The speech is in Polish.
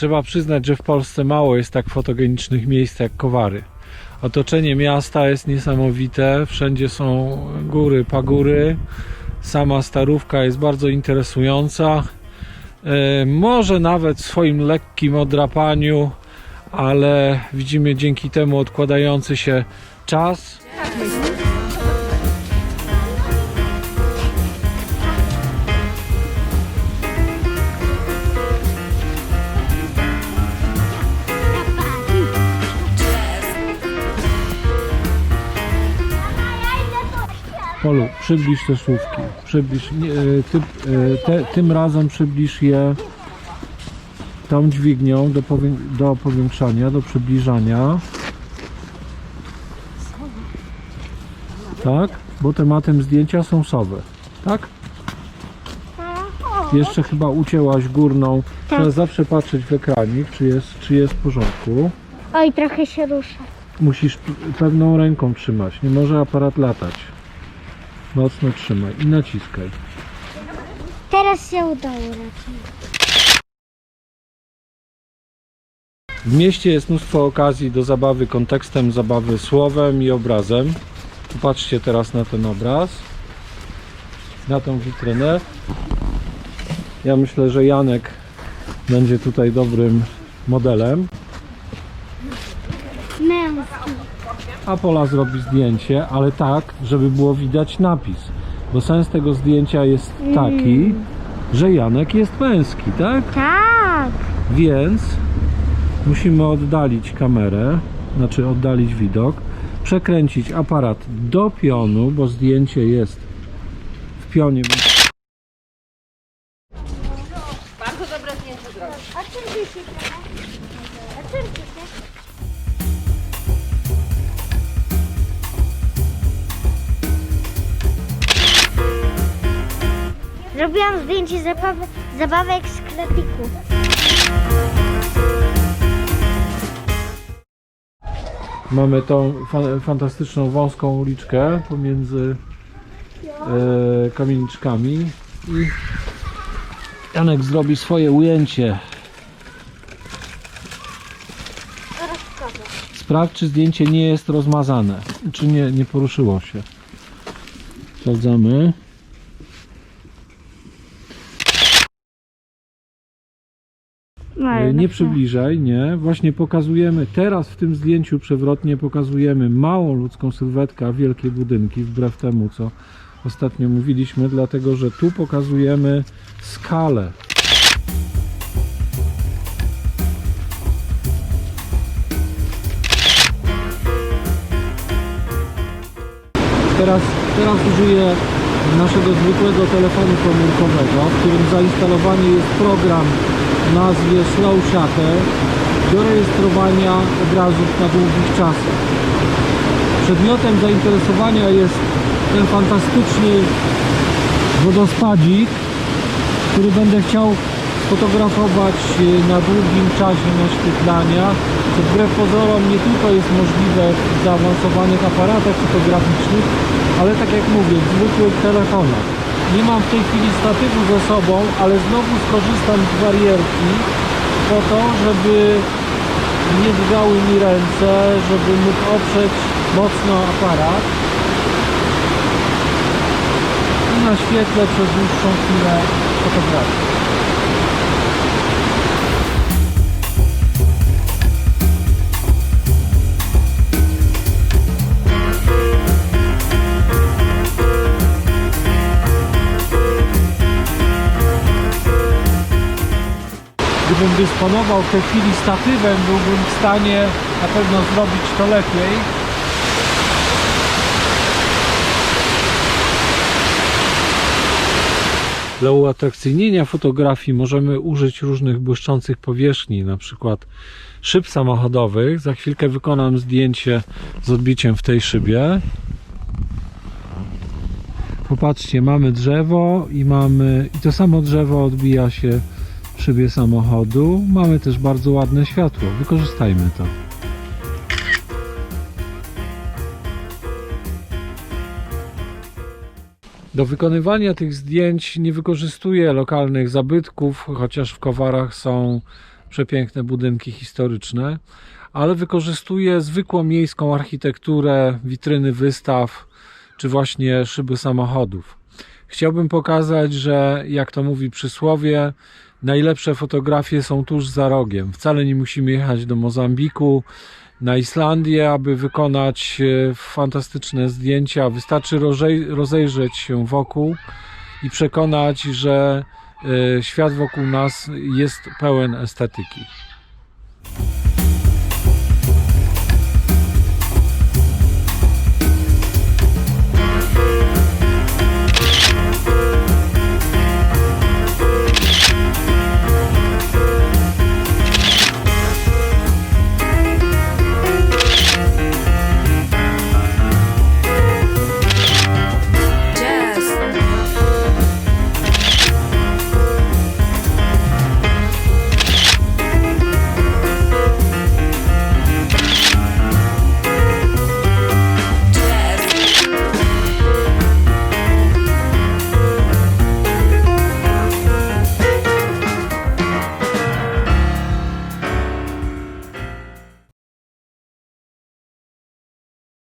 Trzeba przyznać, że w Polsce mało jest tak fotogenicznych miejsc jak Kowary. Otoczenie miasta jest niesamowite, wszędzie są góry, pagóry. Sama starówka jest bardzo interesująca. E, Może nawet w swoim lekkim odrapaniu, ale widzimy dzięki temu odkładający się czas. Polu, przybliż te słówki. Przybliż, nie, e, ty, e, te, tym razem przybliż je tą dźwignią do, powię, do powiększania, do przybliżania. Tak? Bo tematem zdjęcia są sowy. Tak? Jeszcze chyba ucięłaś górną. Trzeba zawsze patrzeć w ekranik, czy jest, czy jest w porządku. Oj, trochę się rusza. Musisz pewną ręką trzymać. Nie może aparat latać. Mocno trzymaj i naciskaj. Teraz się udało raczej. W mieście jest mnóstwo okazji do zabawy kontekstem, zabawy słowem i obrazem. Popatrzcie teraz na ten obraz, na tą witrynę. Ja myślę, że Janek będzie tutaj dobrym modelem, Męski. a Pola zrobi zdjęcie, ale tak, żeby było widać napis. Bo sens tego zdjęcia jest taki, że Janek jest męski, tak? Tak. Więc musimy oddalić kamerę, znaczy oddalić widok, przekręcić aparat do pionu, bo zdjęcie jest w pionie. Bardzo dobre zdjęcie zrobić. A czym się A czym się? Zrobiłam zdjęcie zabawy, zabawek w sklepiku. Mamy tą fa- fantastyczną wąską uliczkę pomiędzy e, kamieniczkami i Janek zrobi swoje ujęcie. Sprawdź, czy zdjęcie nie jest rozmazane, czy nie, nie poruszyło się. Sprawdzamy. No, E, Nie przybliżaj, nie. Właśnie pokazujemy, teraz w tym zdjęciu przewrotnie pokazujemy małą ludzką sylwetkę, a wielkie budynki, wbrew temu, co ostatnio mówiliśmy, dlatego że tu pokazujemy skalę. Teraz, teraz użyję naszego zwykłego telefonu komórkowego, w którym zainstalowany jest program nazwie Slow Shutter do rejestrowania obrazów na długich czasach. Przedmiotem zainteresowania jest ten fantastyczny wodospadzik, który będę chciał sfotografować e, na długim czasie naświetlania, co wbrew pozorom nie tylko jest możliwe w zaawansowanych aparatach fotograficznych, ale tak jak mówię, w zwykłych telefonach. Nie mam w tej chwili statywu ze sobą, ale znowu skorzystam z barierki po to, żeby nie drgały mi ręce, żeby mógł oprzeć mocno aparat i naświetlę przez dłuższą chwilę fotografię. Gdybym dysponował w tej chwili statywem, byłbym w stanie na pewno zrobić to lepiej. Dla uatrakcyjnienia fotografii możemy użyć różnych błyszczących powierzchni, na przykład szyb samochodowych. Za chwilkę wykonam zdjęcie z odbiciem w tej szybie. Popatrzcie, mamy drzewo i mamy i to samo drzewo odbija się szybie samochodu. Mamy też bardzo ładne światło. Wykorzystajmy to. Do wykonywania tych zdjęć nie wykorzystuję lokalnych zabytków, chociaż w Kowarach są przepiękne budynki historyczne, ale wykorzystuje zwykłą miejską architekturę, witryny wystaw czy właśnie szyby samochodów. Chciałbym pokazać, że jak to mówi przysłowie, najlepsze fotografie są tuż za rogiem. Wcale nie musimy jechać do Mozambiku, na Islandię, aby wykonać e, fantastyczne zdjęcia. Wystarczy rozej- rozejrzeć się wokół i przekonać, że e, świat wokół nas jest pełen estetyki.